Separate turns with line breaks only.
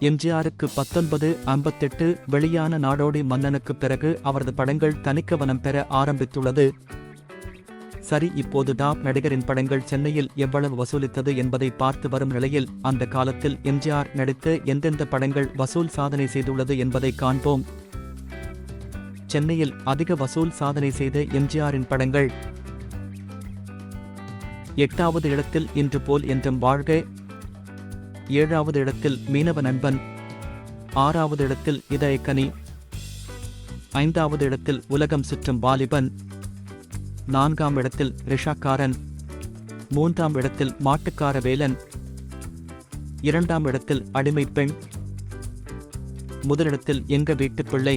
எம்ஜிஆருக்கு பத்தொன்பது ஐம்பத்தெட்டு வெளியான நாடோடி மன்னனுக்கு பிறகு அவரது படங்கள் தனிக்கவனம் பெற ஆரம்பித்துள்ளது. சரி இப்போது டாப் நடிகரின் படங்கள் சென்னையில் எவ்வளவு வசூலித்தது என்பதை பார்த்து வரும் நிலையில் அந்த காலத்தில் எம்ஜிஆர் நடித்த எந்தெந்த படங்கள் வசூல் சாதனை செய்துள்ளது என்பதை காண்போம். சென்னையில் அதிக வசூல் சாதனை செய்த எம்ஜிஆரின் படங்கள் எட்டாவது இடத்தில் இன்று போல் என்றும் வாழ்க ஏழாவது இடத்தில் மீனவ நண்பன் ஆறாவது இடத்தில் இதயக்கனி ஐந்தாவது இடத்தில் உலகம் சுற்றும் வாலிபன் நான்காம் இடத்தில் ரிஷாக்காரன் மூன்றாம் இடத்தில் மாட்டுக்கார வேலன் இரண்டாம் இடத்தில் அடிமை பெண் முதலிடத்தில் எங்க வீட்டுப் பிள்ளை